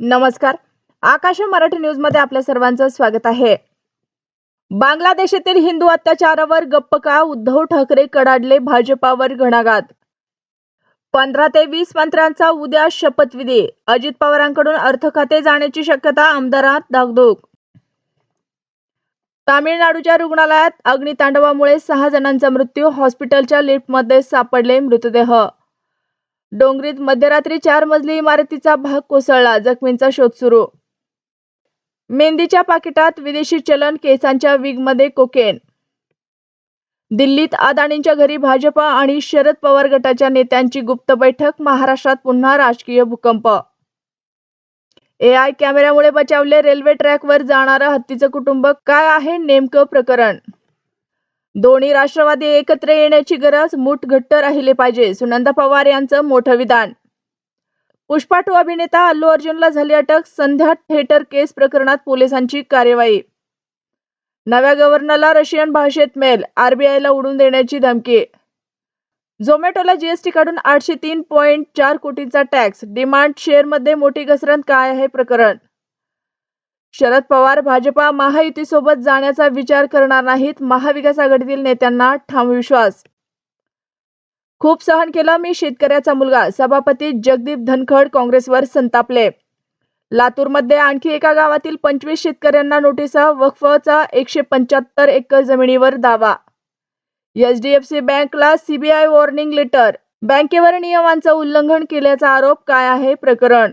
नमस्कार. आकाश मराठी न्यूजमध्ये आपल्या सर्वांचं स्वागत आहे. बांगलादेशातील हिंदू अत्याचारावर गप्प का? उद्धव ठाकरे कडाडले भाजपावर घणाघात. पंधरा ते वीस मंत्र्यांचा उद्या शपथविधी. अजित पवारांकडून अर्थ खाते जाण्याची शक्यता आमदारात धाकधूक. तामिळनाडूच्या रुग्णालयात अग्नितांडवामुळे सहा जणांचा मृत्यू हॉस्पिटलच्या लिफ्टमध्ये सापडले मृतदेह. डोंगरीत मध्यरात्री चार मजली इमारतीचा भाग कोसळला. जखमींचा शोध सुरू. मेहंदीच्या पाकिटात विदेशी चलन केसांच्या विगमध्ये कोकेन. दिल्लीत अदानींच्या घरी भाजपा आणि शरद पवार गटाच्या नेत्यांची गुप्त बैठक महाराष्ट्रात पुन्हा राजकीय भूकंप. एआय कॅमेऱ्यामुळे बचावले रेल्वे ट्रॅकवर जाणारं हत्तीचं कुटुंब काय आहे नेमकं प्रकरण? दोन्ही राष्ट्रवादी एकत्र येण्याची गरज मूठ घट्ट राहिले पाहिजे सुनंदा पवार यांचं मोठं विधान. पुष्पा टू अभिनेता अल्लू अर्जुनला झाली अटक संध्या थिएटर केस प्रकरणात पोलिसांची कार्यवाही. नव्या गव्हर्नरला रशियन भाषेत मेल आरबीआयला उडून देण्याची धमकी. झोमॅटोला जीएसटी काढून आठशे तीन पॉईंट चार कोटींचा टॅक्स डिमांड शेअरमध्ये मोठी घसरण काय आहे प्रकरण? शरद पवार भाजपा महायुतीसोबत जाण्याचा विचार करणार नाहीत महाविकास आघाडीतील नेत्यांना ठाम विश्वास. खूप सहन केलं मी शेतकऱ्याचा मुलगा सभापती जगदीप धनखड काँग्रेसवर संतापले. लातूरमध्ये आणखी एका गावातील पंचवीस शेतकऱ्यांना नोटिसा वक्फचा एकशे पंच्याहत्तर एकर जमिनीवर दावा. एचडीएफसी बँकला सीबीआय वॉर्निंग लेटर. बँकेवर नियमांचं उल्लंघन केल्याचा आरोप काय आहे प्रकरण?